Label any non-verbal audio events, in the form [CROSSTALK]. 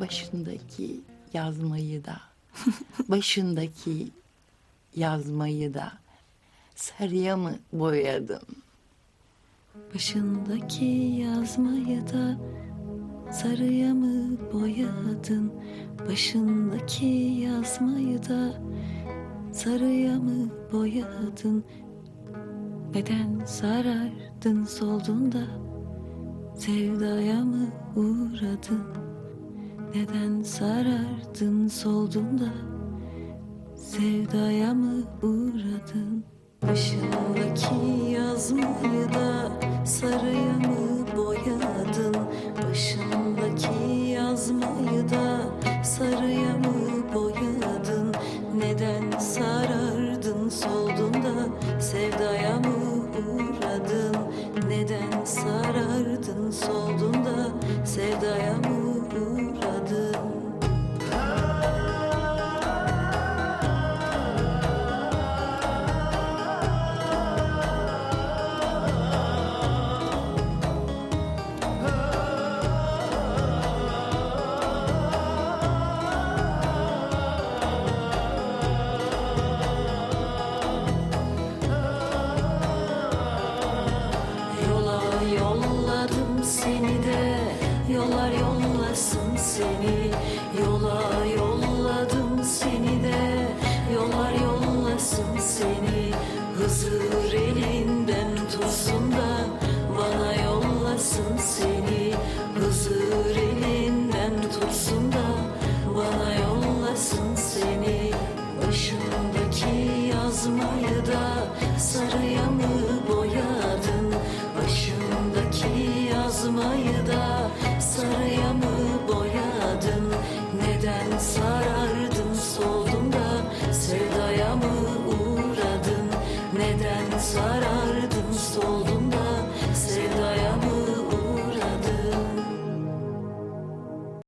başındaki yazmayı da, [LAUGHS] başındaki yazmayı da sarıya mı boyadın? Başındaki yazmayı da sarıya mı boyadın? Başındaki yazmayı da sarıya mı boyadın? Neden sarardın solduğunda sevdaya mı uğradın? Neden sarardın solduğunda sevdaya mı uğradın? Başındaki yazmayı da sarıya mı boyadın? Başındaki yazmayı da sarıya mı boyadın? Neden sarardın soldun da sevdaya mı uğradın? Neden sarardın seni de Yollar yollasın seni saraya mı boyadın? Neden sarardın soldum da sevdaya mı uğradın? Neden sarardın soldum?